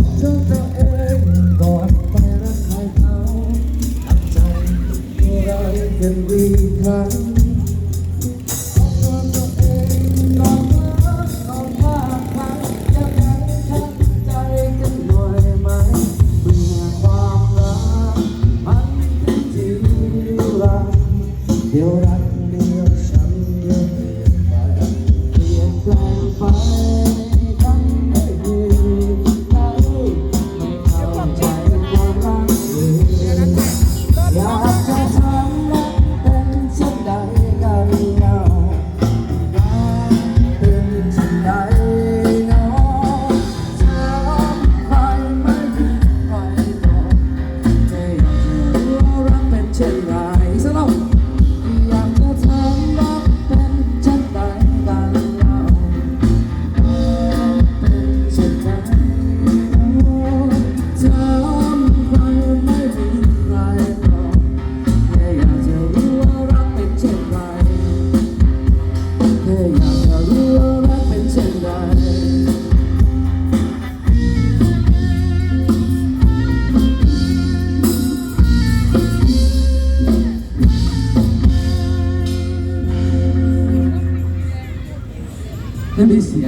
Don't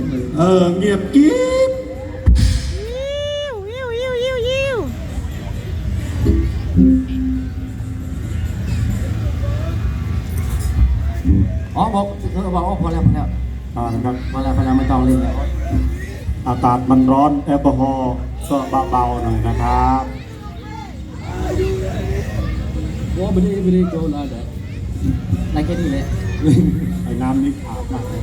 งเลย เออเงียบกิ๊บยิวยิวยิวยิวยิวอ๋อบอกเธอบอกว่าพอแล้วพอแล้วอ่านะครับพอแล้วพอแล้วไม่ต้องเล่นแล้วอากาศมันร้อนแอลกอฮอล์ก็เบาๆหน่อยนะครับว่าไม่ได้ไม่ได้โจรอะไรได้แค่นี้เลยไอ้น้ำนี่ขาดมากเลย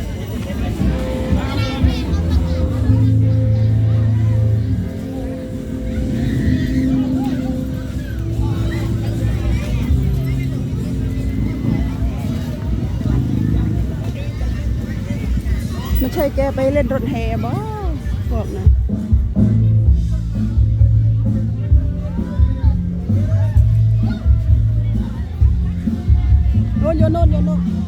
ใช่แกไปเล่นรถแห่บ่บอกนะโยนโยนโน่นโยน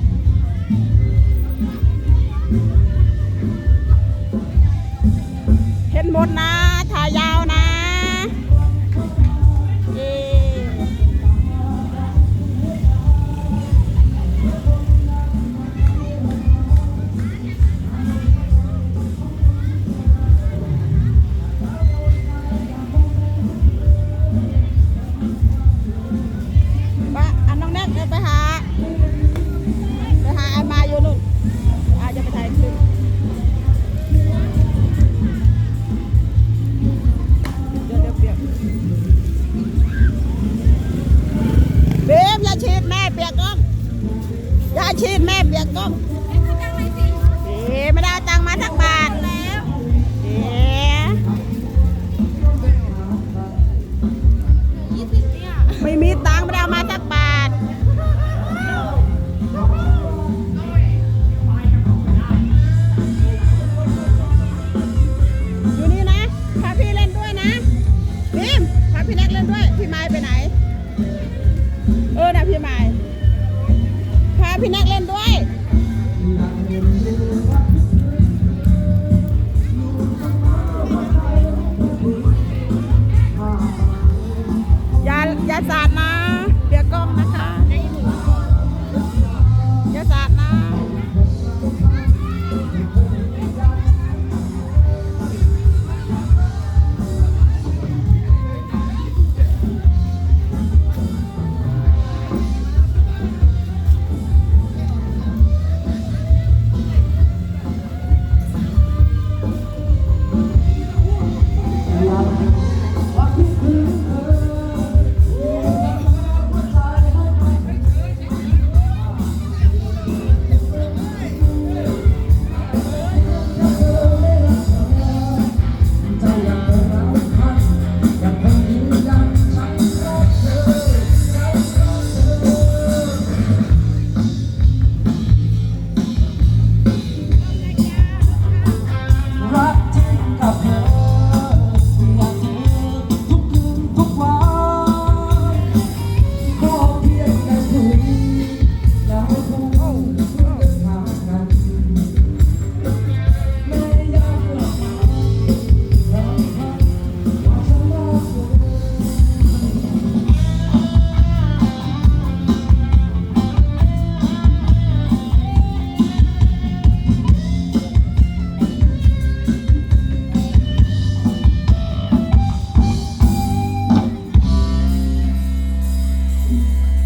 พี่แน็กเล่นด้วยอย่าอย่าสาด